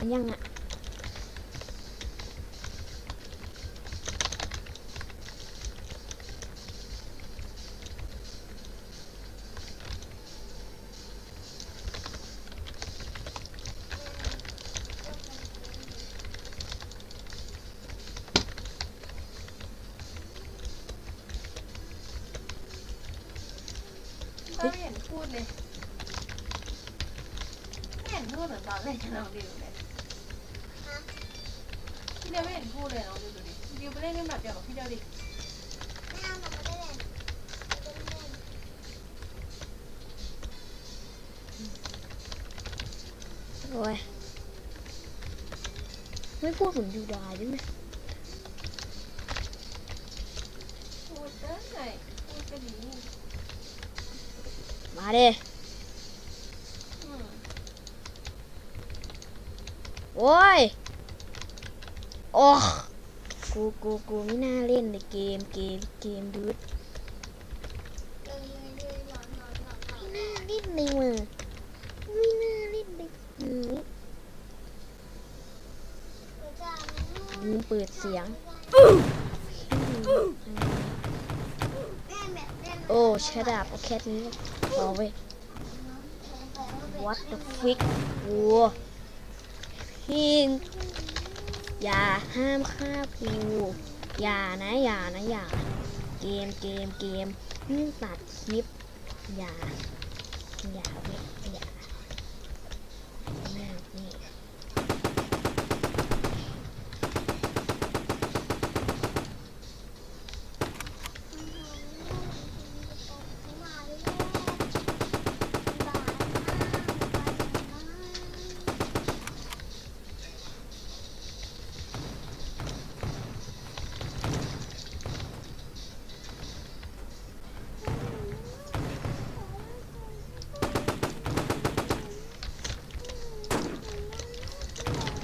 อันยังอะต้าไม่เห็นพูดเลย ไม่เห็นพูดเหมือนตอนเล่นกับน้องดิวเลย พี่เดียวไม่เห็นพูดเลยน้องดิวดูดิดิวไปเล่นเล่นแบบเดียวกับพี่เดียวดิไม่เอาหนูไม่ได้เล่นไม่ได้เล่นโอ้ยไม่พูดเหมือนยูดาได้ไหมพูดได้พูดก็ดีมาเด้อืมโอ้ย โอ้กูกูกูไม่น่าเล่นเลยเกมเกมเกมดูดเลยเลยเลยหลอนหลอนหลอนหลอนไม่น่าเล่นเลยมึงไม่น่าเล่นเลยอืมหนูจะมันน่าลืมเปิดเสียงเล่นแบบเล่นโอ้ชะดับโอแค่นี้พอเว้ย what the frick โอ้พี่ อย่าห้ามฆ่ากูอย่านะอย่านะอย่า เกมเกมเกมนี่ตัดคลิป อย่า อย่าเว้ยอย่าแม่งนี่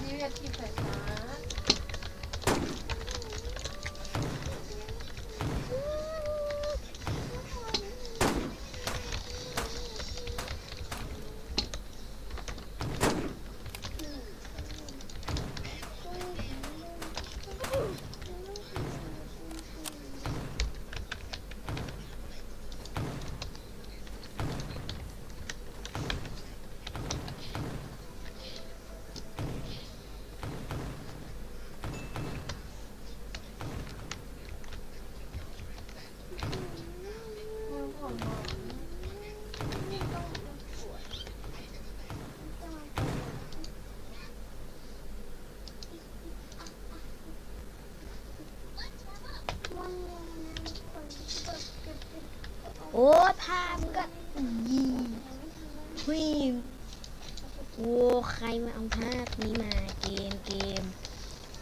ดิวอยากกินไฟฟ้า มือผมอะ โอ้ยภาพมันก็ยีวิ่งโอ้ใครมาเอาภาพนี้มาเกมเกม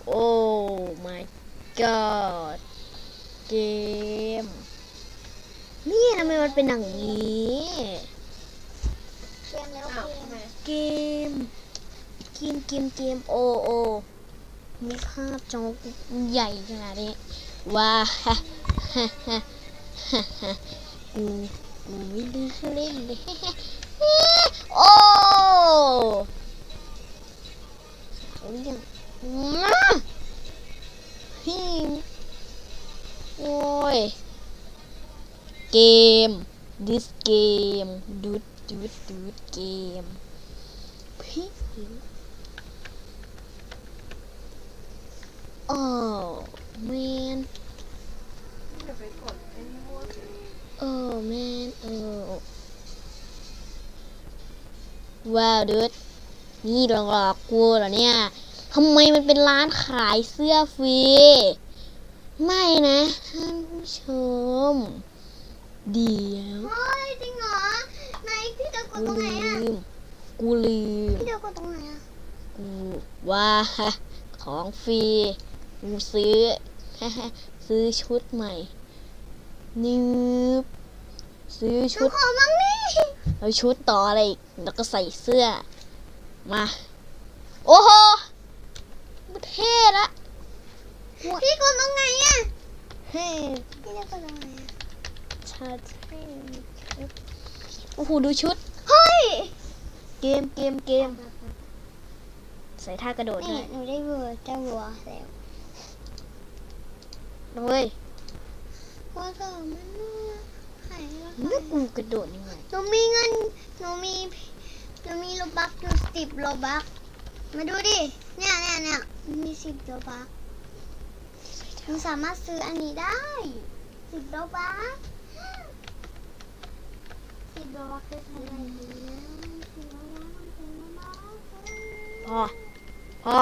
โอ้ my god เกม นี่ทำไมมันเป็นอย่างนี้เกมแล้วเกมไมเกมเกมเกมเกมโอโอมีภาพจอใหญ่ขนาดนี้ว้าฮ่าฮ่าฮ่าฮ่าฮ่ากู Willy Willy. oh! Oi. Game. This game. Dude, dude, dude, game. Oh, man. Oh, man. ว้าวดูดนี่หลอกหลอกกูเหรอเนี่ยทำไมมันเป็นร้านขายเสื้อฟรี ไม่นะท่านผู้ชม เดี๋ยวเฮ้ยจริงเหรอไหนพี่เดากดกูตรงไหนลือะมกูลืม พี่เดากดตรงไหนอะ กูว่าโทของฟรี กูซื้อ ซื้อชุดใหม่นืบซื้อหนูชุดขอบ้าง นี่แล้วชุดต่ออะไรอีกแล้วก็ใส่เสื้อ มา โอ้โหมันเท่ละพี่กดตรงไหนอะเฮ้พี่จะกดตรงไหนอะชาเท่โอ้โหดูชุด เฮ้ย เกมเกมเกม ใส่ท่ากระโดดนี่ด้วยหนูได้เวอร์เจ้าวัวแล้วเว้ยว่าก็มันน่าหายแล้ว นึกกูกระโดดยังไงหนูมีเงินหนูมีหนูมีโลบักอยู่สิบโลบัก มาดูดิ เนี่ยเนี่ยเนี่ยมีสิบโลบักหนูสามารถซื้ออันนี้ได้สิบโลบักสิบโลบักคือเท่าไหร่ดีนะสิบโลบักมันเป็นโลบักพอพอ